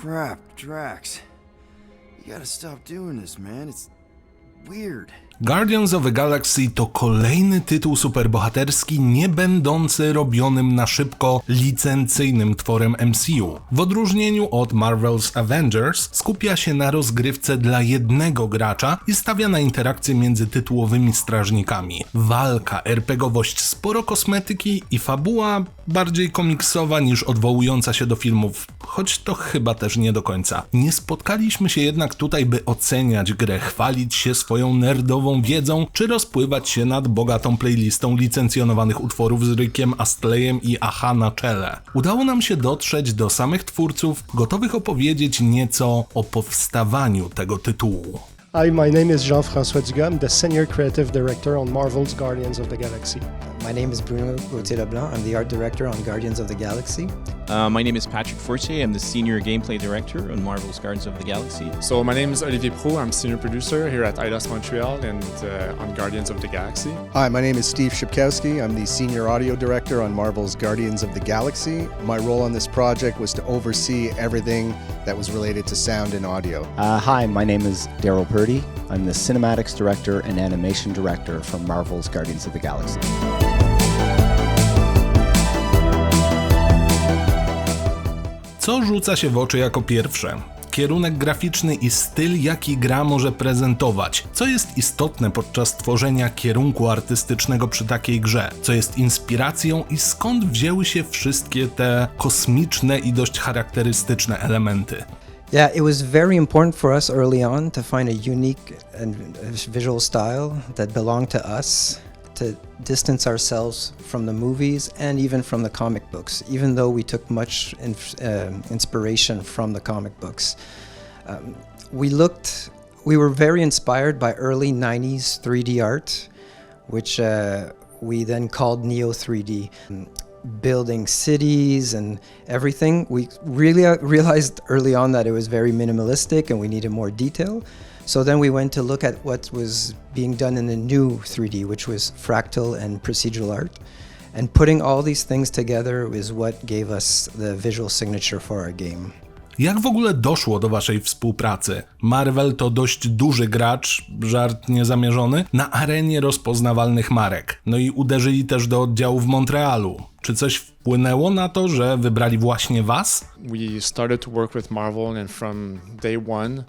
Crap, Drax. You gotta stop doing this, man. It's weird. Guardians of the Galaxy to kolejny tytuł superbohaterski nie będący robionym na szybko licencyjnym tworem MCU. W odróżnieniu od Marvel's Avengers skupia się na rozgrywce dla jednego gracza i stawia na interakcje między tytułowymi strażnikami. Walka, RPGowość, sporo kosmetyki i fabuła bardziej komiksowa niż odwołująca się do filmów, choć to chyba też nie do końca. Nie spotkaliśmy się jednak tutaj, by oceniać grę, chwalić się swoją nerdową wiedzą, czy rozpływać się nad bogatą playlistą licencjonowanych utworów z Rykiem Astlejem i Aha na czele. Udało nam się dotrzeć do samych twórców, gotowych opowiedzieć nieco o powstawaniu tego tytułu. Hi, my name is Jean-François Dugas. I'm the Senior Creative Director on Marvel's Guardians of the Galaxy. My name is Bruno Gauthier Leblanc. I'm the art director on Guardians of the Galaxy. Uh, my name is Patrick Fortier. I'm the senior gameplay director on Marvel's Guardians of the Galaxy. So my name is Olivier Pro. I'm senior producer here at IDOS Montreal and uh, on Guardians of the Galaxy. Hi, my name is Steve Shipkowski. I'm the senior audio director on Marvel's Guardians of the Galaxy. My role on this project was to oversee everything that was related to sound and audio. Uh, hi, my name is Daryl Purdy. I'm the cinematics director and animation director from Marvel's Guardians of the Galaxy. Co rzuca się w oczy jako pierwsze? Kierunek graficzny i styl, jaki gra może prezentować. Co jest istotne podczas tworzenia kierunku artystycznego przy takiej grze? Co jest inspiracją i skąd wzięły się wszystkie te kosmiczne i dość charakterystyczne elementy? Yeah, it was very important for us early on to find a unique and visual style that belonged to us, to distance ourselves from the movies and even from the comic books, even though we took much in, um inspiration from the comic books. Um, we looked, we were very inspired by early 90s 3D art, which uh, we then called Neo 3D. Building cities and everything, we really uh, realized early on that it was very minimalistic and we needed more detail. So then we went to look at what was being done in the new 3D, which was fractal and procedural art. And putting all these things together is what gave us the visual signature for our game. Jak w ogóle doszło do waszej współpracy? Marvel to dość duży gracz, żart niezamierzony, na arenie rozpoznawalnych marek. No i uderzyli też do oddziału w Montrealu. Czy coś wpłynęło na to, że wybrali właśnie was? We started to work with Marvel and from day one,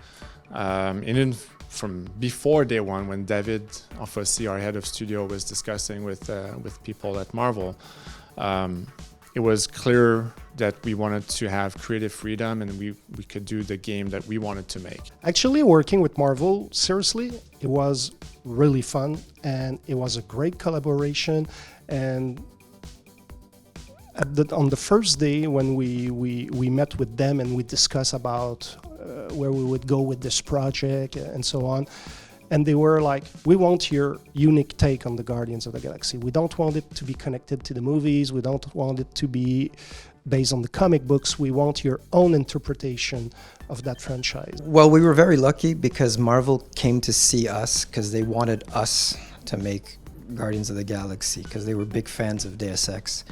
um, then from before day one, when David Offossi, our head of studio, was discussing with uh, with people at Marvel, um, it was clear that we wanted to have creative freedom and we, we could do the game that we wanted to make. Actually, working with Marvel, seriously, it was really fun and it was a great collaboration. And the, on the first day when we, we, we met with them and we discussed about uh, where we would go with this project and so on, and they were like, "We want your unique take on the Guardians of the Galaxy. We don't want it to be connected to the movies. We don't want it to be based on the comic books. We want your own interpretation of that franchise." Well, we were very lucky because Marvel came to see us because they wanted us to make Guardians of the Galaxy because they were big fans of Deus Ex.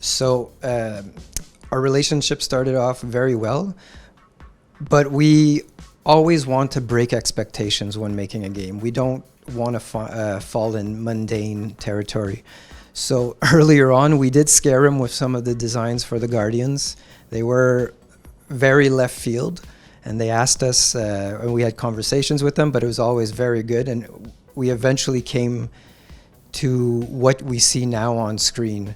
So uh, our relationship started off very well, but we always want to break expectations when making a game. We don't want to fa- uh, fall in mundane territory. So earlier on, we did scare him with some of the designs for the Guardians. They were very left field, and they asked us, uh, and we had conversations with them, but it was always very good. And we eventually came to what we see now on screen.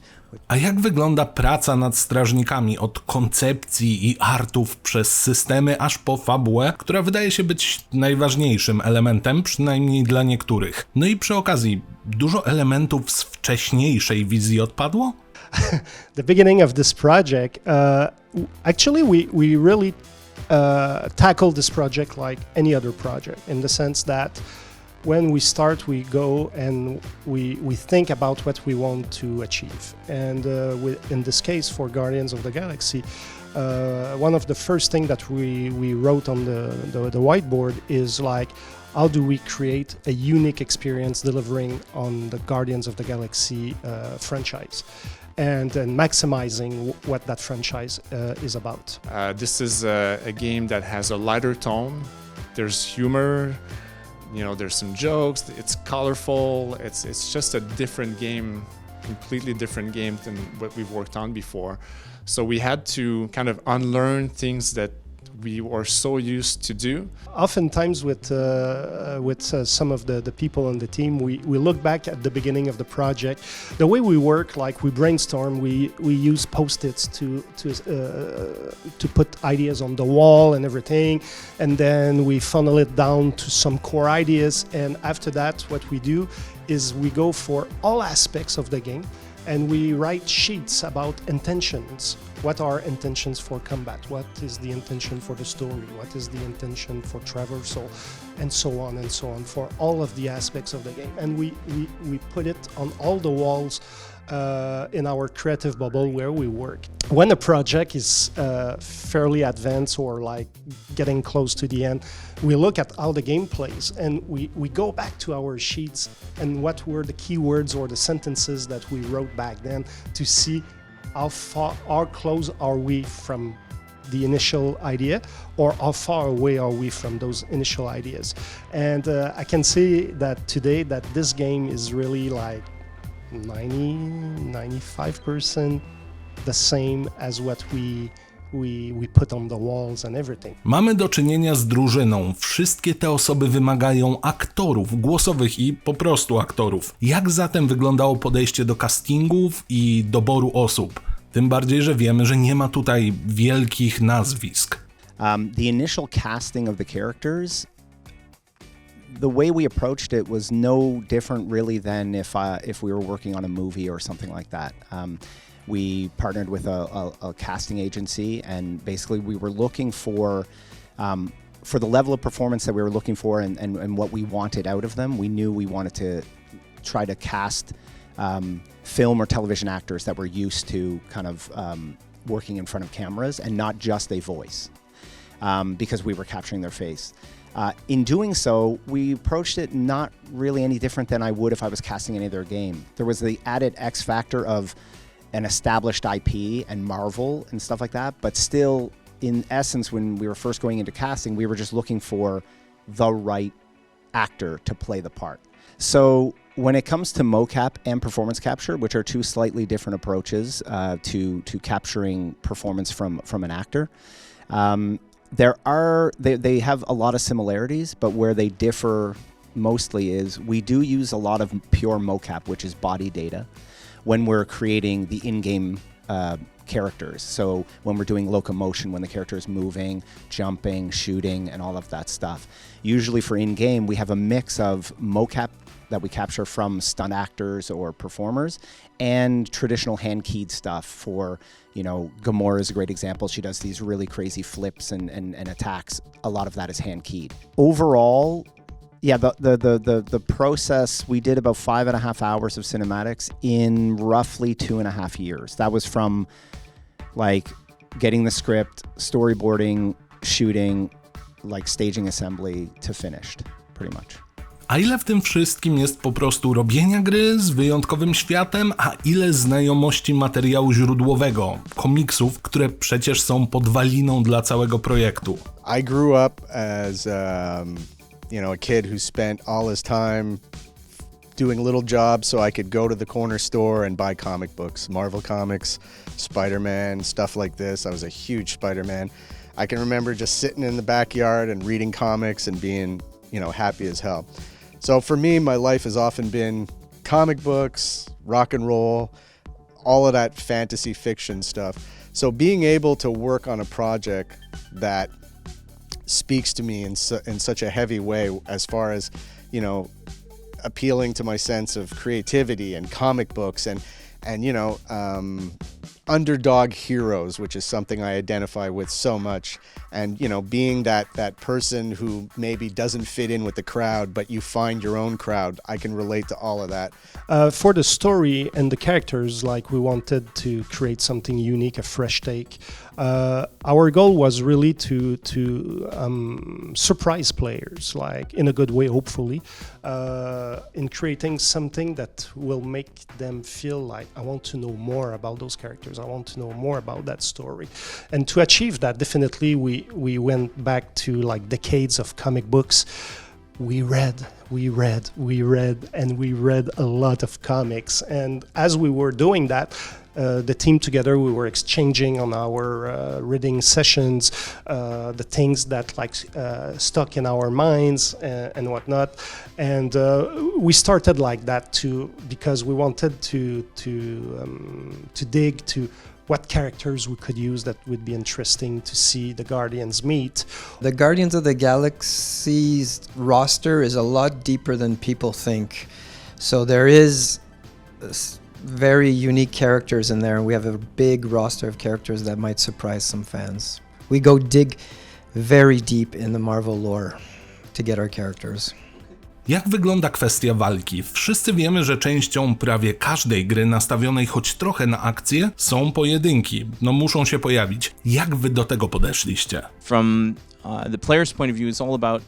A jak wygląda praca nad strażnikami od koncepcji i artów przez systemy aż po fabułę, która wydaje się być najważniejszym elementem, przynajmniej dla niektórych? No i przy okazji, dużo elementów z wcześniejszej wizji odpadło? the beginning of this project, uh, actually, we, we really uh, tackled this project like any other project in the sense that when we start, we go and we, we think about what we want to achieve. And uh, we, in this case, for Guardians of the Galaxy, uh, one of the first things that we, we wrote on the, the, the whiteboard is like, how do we create a unique experience delivering on the Guardians of the Galaxy uh, franchise? and, and maximizing what that franchise uh, is about. Uh, this is a, a game that has a lighter tone. There's humor, you know. There's some jokes. It's colorful. It's it's just a different game, completely different game than what we've worked on before. So we had to kind of unlearn things that we were so used to do. Oftentimes, with uh, uh, with uh, some of the, the people on the team, we, we look back at the beginning of the project. The way we work, like we brainstorm, we, we use post-its to to uh, to put ideas on the wall and everything, and then we funnel it down to some core ideas. And after that, what we do is we go for all aspects of the game and we write sheets about intentions. What are intentions for combat? What is the intention for the story? What is the intention for traversal? And so on and so on for all of the aspects of the game. And we, we, we put it on all the walls uh, in our creative bubble where we work. When a project is uh, fairly advanced or like getting close to the end, we look at how the game plays and we, we go back to our sheets and what were the keywords or the sentences that we wrote back then to see how far, how close are we from the initial idea or how far away are we from those initial ideas? And uh, i can say that today that this game is really like 90 95% the same as what we we we put on the walls and everything Mamy do czynienia z drużyną. Wszystkie te osoby wymagają aktorów głosowych i po prostu aktorów. Jak zatem wyglądało podejście do castingów i doboru osób? Tym bardziej, że wiemy, że nie ma tutaj wielkich nazwisk. Um, the initial casting of the characters, the way we approached it was no different really than if uh, if we were working on a movie or something like that. Um, we partnered with a, a, a casting agency, and basically we were looking for. Um, for the level of performance that we were looking for and, and, and what we wanted out of them, we knew we wanted to try to cast um, film or television actors that were used to kind of um, working in front of cameras and not just a voice um, because we were capturing their face. Uh, in doing so, we approached it not really any different than I would if I was casting any other game. There was the added X factor of an established IP and Marvel and stuff like that, but still, in essence, when we were first going into casting, we were just looking for the right actor to play the part. So when it comes to mocap and performance capture, which are two slightly different approaches uh, to to capturing performance from from an actor, um, there are they, they have a lot of similarities, but where they differ mostly is we do use a lot of pure mocap, which is body data, when we're creating the in-game uh, characters. So when we're doing locomotion, when the character is moving, jumping, shooting, and all of that stuff. Usually for in-game, we have a mix of mocap that we capture from stunt actors or performers and traditional hand-keyed stuff for you know Gamora is a great example. She does these really crazy flips and, and, and attacks. A lot of that is hand-keyed overall yeah the, the, the, the, the process we did about five and a half hours of cinematics in roughly two and a half years. That was from like getting the script storyboarding shooting like staging assembly to finished pretty much A ile w tym wszystkim jest po prostu robienia gry z wyjątkowym światem, a ile znajomości materiału źródłowego, komiksów, które przecież są podwaliną dla całego projektu? I grew up as um, you know a kid who spent all his time doing little jobs so I could go to the corner store and buy comic books, Marvel comics, Spider-Man, stuff like this. I was a huge Spider-Man. I can remember just sitting in the backyard and reading comics and being, you know, happy as hell. So for me, my life has often been comic books, rock and roll, all of that fantasy fiction stuff. So being able to work on a project that speaks to me in, su- in such a heavy way as far as you know appealing to my sense of creativity and comic books and and you know um, underdog heroes which is something i identify with so much. And you know being that that person who maybe doesn't fit in with the crowd but you find your own crowd i can relate to all of that. Uh, for the story and the characters like we wanted to create something unique a fresh take Uh, our goal was really to to um, surprise players, like in a good way, hopefully, uh, in creating something that will make them feel like I want to know more about those characters. I want to know more about that story, and to achieve that, definitely we we went back to like decades of comic books we read, we read, we read, and we read a lot of comics. And as we were doing that, uh, the team together, we were exchanging on our uh, reading sessions uh, the things that like uh, stuck in our minds and, and whatnot. And uh, we started like that too because we wanted to to um, to dig to what characters we could use that would be interesting to see the Guardians meet. The Guardians of the Galaxy's roster is a lot deeper than people think. So there is very unique characters in there, we have a big roster of characters that might surprise some fans. We go dig very deep in the Marvel lore to get our characters. Jak wygląda kwestia walki? Wszyscy wiemy, że częścią prawie każdej gry nastawionej choć trochę na akcję są pojedynki. No muszą się pojawić. Jak wy do tego podeszliście? From uh, the player's point of view, it's all about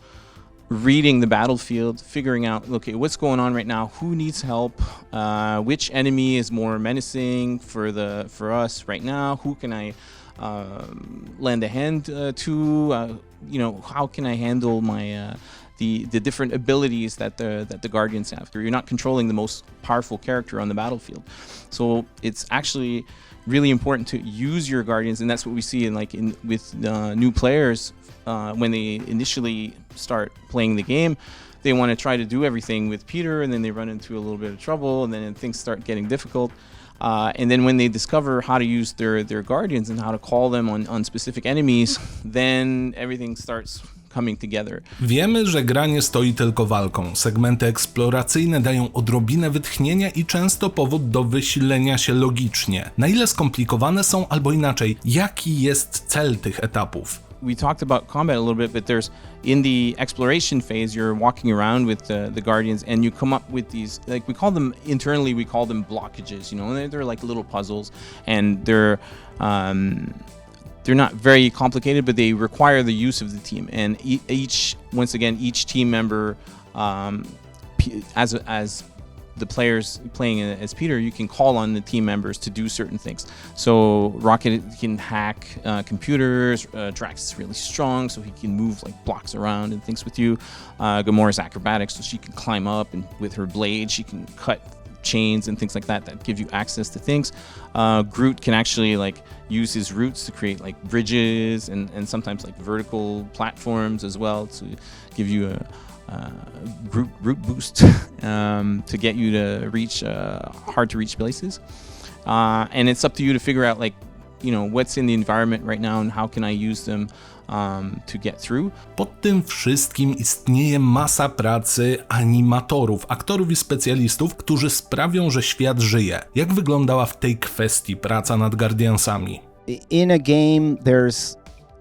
reading the battlefield, figuring out, okay, what's going on right now, who needs help, uh, which enemy is more menacing for the for us right now, who can I um, lend a hand uh, to, uh, you know, how can I handle my uh, the the different abilities that the that the guardians have. You're not controlling the most powerful character on the battlefield, so it's actually really important to use your guardians, and that's what we see in like in with uh, new players uh, when they initially start playing the game. They want to try to do everything with Peter, and then they run into a little bit of trouble, and then things start getting difficult. Uh, and then when they discover how to use their, their guardians and how to call them on, on specific enemies, then everything starts. Wiemy, że gra nie stoi tylko walką. Segmenty eksploracyjne dają odrobinę wytchnienia i często powód do wysilenia się logicznie. Na ile skomplikowane są, albo inaczej, jaki jest cel tych etapów? we talked about combat a little bit, but there's in the exploration phase, you're walking around with the, the guardians, and you come up with these like we call them internally, we call them blockages. You know, they're, they're like little puzzles, and they're um, they're not very complicated, but they require the use of the team. And each, once again, each team member, um, as as the players playing as Peter, you can call on the team members to do certain things. So Rocket can hack uh, computers. Uh, Drax is really strong, so he can move like blocks around and things with you. Uh, Gamora's acrobatic, so she can climb up and with her blade, she can cut chains and things like that that give you access to things. Uh, Groot can actually like use his roots to create like bridges and, and sometimes like vertical platforms as well to give you a root, root boost um, to get you to reach uh, hard to reach places. Uh, and it's up to you to figure out like you know what's in the environment right now and how can I use them um, to get through. Pod tym wszystkim istnieje masa pracy animatorów, aktorów i specjalistów, którzy sprawią, że świat żyje. Jak wyglądała w tej kwestii praca nad Guardiansami? in a game there's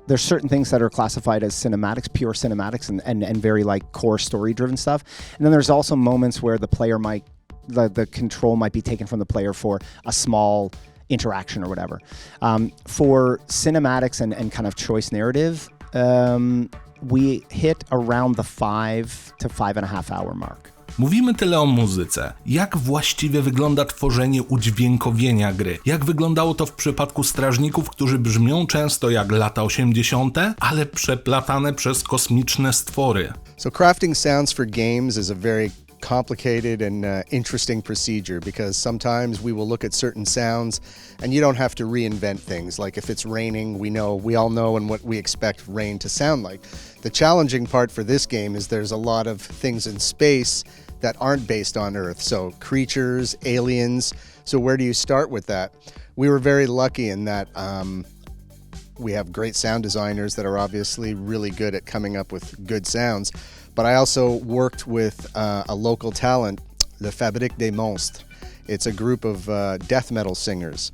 there's certain things that are classified as cinematics pure cinematics and, and, and very like core story driven stuff and then there's also moments where the player might the, the control might be taken from the player for a small interaction or whatever um, for cinematics and, and kind of choice narrative um, we hit around the five to five and a half hour mark Mówimy tyle o muzyce. Jak właściwie wygląda tworzenie udźwiękowienia gry? Jak wyglądało to w przypadku strażników, którzy brzmią często jak lata 80., ale przeplatane przez kosmiczne stwory? So crafting sounds for games is a very complicated and uh, interesting procedure because sometimes we will look at certain sounds and you don't have to reinvent things. Like if it's raining we know we all know and what we expect rain to sound like. The challenging part for this game is there's a lot of things in space that aren't based on earth. So creatures aliens. So where do you start with that? We were very lucky in that um, we have great sound designers that are obviously really good at coming up with good sounds. But I also worked with uh, a local talent, Le Fabrique des Monstres. It's a group of uh, death metal singers.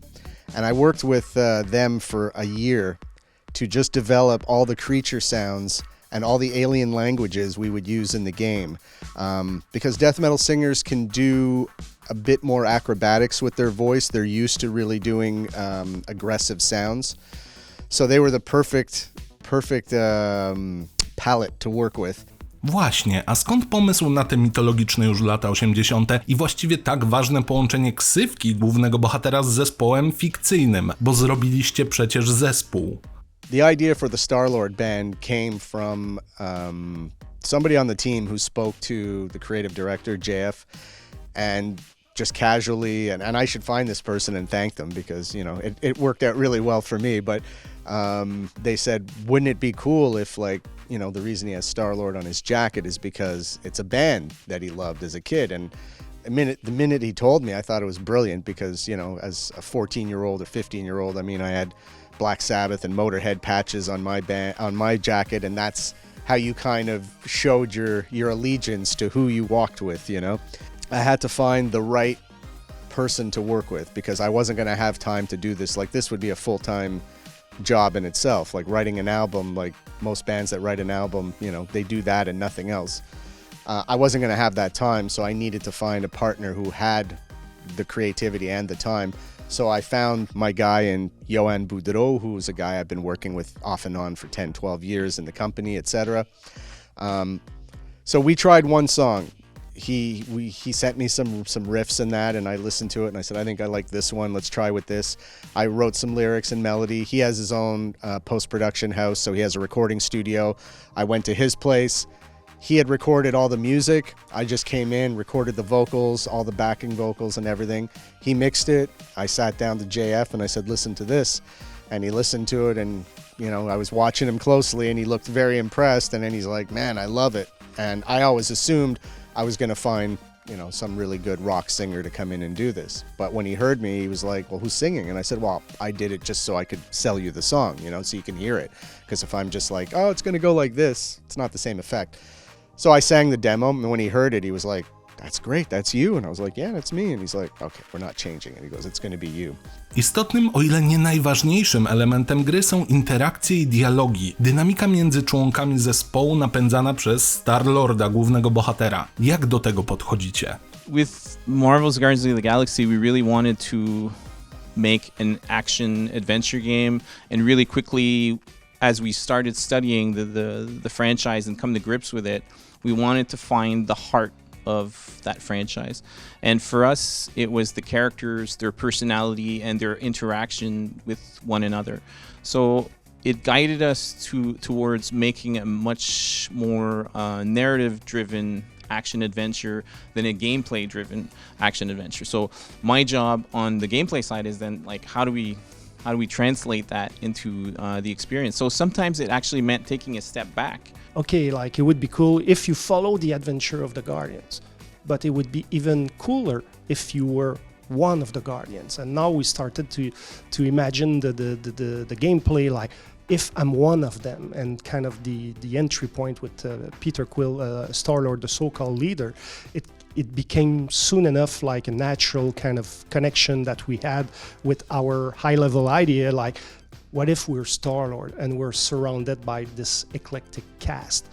And I worked with uh, them for a year to just develop all the creature sounds and all the alien languages we would use in the game. Um, because death metal singers can do a bit more acrobatics with their voice, they're used to really doing um, aggressive sounds. So they were the perfect, perfect um, palette to work with. Właśnie, a skąd pomysł na te mitologiczne już lata 80. i właściwie tak ważne połączenie ksywki głównego bohatera z zespołem fikcyjnym, bo zrobiliście przecież zespół. The idea for the Star Lord band came from um, somebody on the team who spoke to the creative director, JF, and just casually, and, and I should find this person and thank them because, you know, it, it worked out really well for me. But um, they said, wouldn't it be cool if, like, you know, the reason he has Star Lord on his jacket is because it's a band that he loved as a kid. And the minute the minute he told me, I thought it was brilliant because you know, as a 14 year old or 15 year old, I mean, I had Black Sabbath and Motorhead patches on my band on my jacket, and that's how you kind of showed your your allegiance to who you walked with. You know, I had to find the right person to work with because I wasn't going to have time to do this. Like this would be a full time job in itself. Like writing an album, like most bands that write an album, you know, they do that and nothing else. Uh, I wasn't going to have that time, so I needed to find a partner who had the creativity and the time. So I found my guy in Johan Boudreau, who was a guy I've been working with off and on for 10, 12 years in the company, etc. Um, so we tried one song. He we he sent me some some riffs in that, and I listened to it, and I said, I think I like this one. Let's try with this. I wrote some lyrics and melody. He has his own uh, post production house, so he has a recording studio. I went to his place. He had recorded all the music. I just came in, recorded the vocals, all the backing vocals, and everything. He mixed it. I sat down to JF and I said, "Listen to this," and he listened to it, and you know, I was watching him closely, and he looked very impressed. And then he's like, "Man, I love it." And I always assumed I was going to find, you know, some really good rock singer to come in and do this. But when he heard me, he was like, "Well, who's singing?" And I said, "Well, I did it just so I could sell you the song, you know, so you can hear it. Because if I'm just like, oh, it's going to go like this, it's not the same effect." So I sang the demo, and when he heard it, he was like, "That's great, that's you." And I was like, "Yeah, that's me." And he's like, "Okay, we're not changing." And he goes, "It's going to be you." Istotnym, o ile nie najważniejszym elementem gry są interakcje i dialogi, dynamika między członkami zespołu napędzana przez Star-Lorda, głównego bohatera. Jak do tego podchodzicie? with Marvel's Guardians of the Galaxy, we really wanted to make an action adventure game, and really quickly, as we started studying the, the the franchise and come to grips with it, we wanted to find the heart of that franchise. And for us, it was the characters, their personality, and their interaction with one another. So it guided us to towards making a much more uh, narrative-driven action adventure than a gameplay-driven action adventure. So my job on the gameplay side is then like how do we how do we translate that into uh, the experience? So sometimes it actually meant taking a step back okay, like it would be cool if you follow the adventure of the Guardians, but it would be even cooler if you were one of the Guardians. And now we started to to imagine the the, the, the, the gameplay like if I'm one of them, and kind of the the entry point with uh, Peter Quill, uh, Star Lord, the so-called leader, it it became soon enough like a natural kind of connection that we had with our high-level idea, like what if we're Star Lord and we're surrounded by this eclectic cast?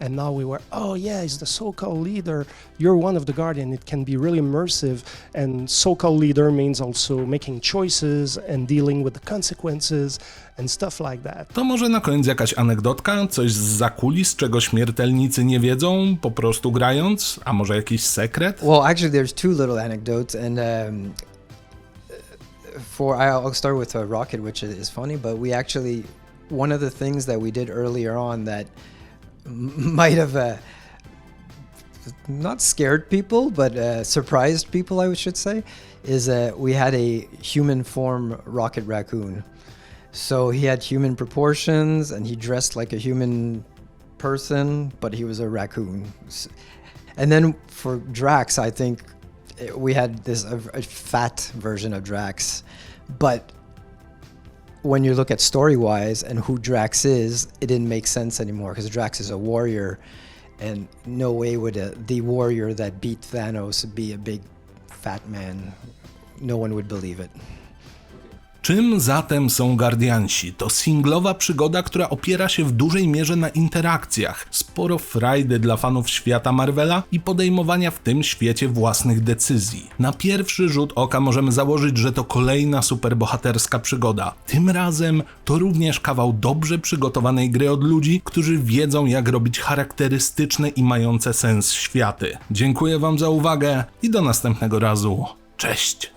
And now we were, oh yeah, he's the so-called leader. You're one of the Guardian. It can be really immersive. And so-called leader means also making choices and dealing with the consequences and stuff like that. To może na koniec jakaś anegdotka, coś z zakulis, czego śmiertelnicy nie wiedzą, po prostu grając, a może jakiś sekret? Well, actually, there's two little anecdotes, and um, for I'll start with uh, Rocket, which is funny. But we actually one of the things that we did earlier on that m- might have uh, not scared people, but uh, surprised people, I should say, is uh, we had a human form Rocket Raccoon. So he had human proportions, and he dressed like a human person, but he was a raccoon. And then for Drax, I think eh, we had this a, a fat version of Drax, but when you look at story wise and who Drax is, it didn't make sense anymore because Drax is a warrior, and no way would a, the warrior that beat Thanos be a big fat man. No one would believe it. Czym zatem są Guardiansi? To singlowa przygoda, która opiera się w dużej mierze na interakcjach, sporo frajdy dla fanów świata Marvela i podejmowania w tym świecie własnych decyzji. Na pierwszy rzut oka możemy założyć, że to kolejna superbohaterska przygoda. Tym razem to również kawał dobrze przygotowanej gry od ludzi, którzy wiedzą jak robić charakterystyczne i mające sens światy. Dziękuję wam za uwagę i do następnego razu. Cześć!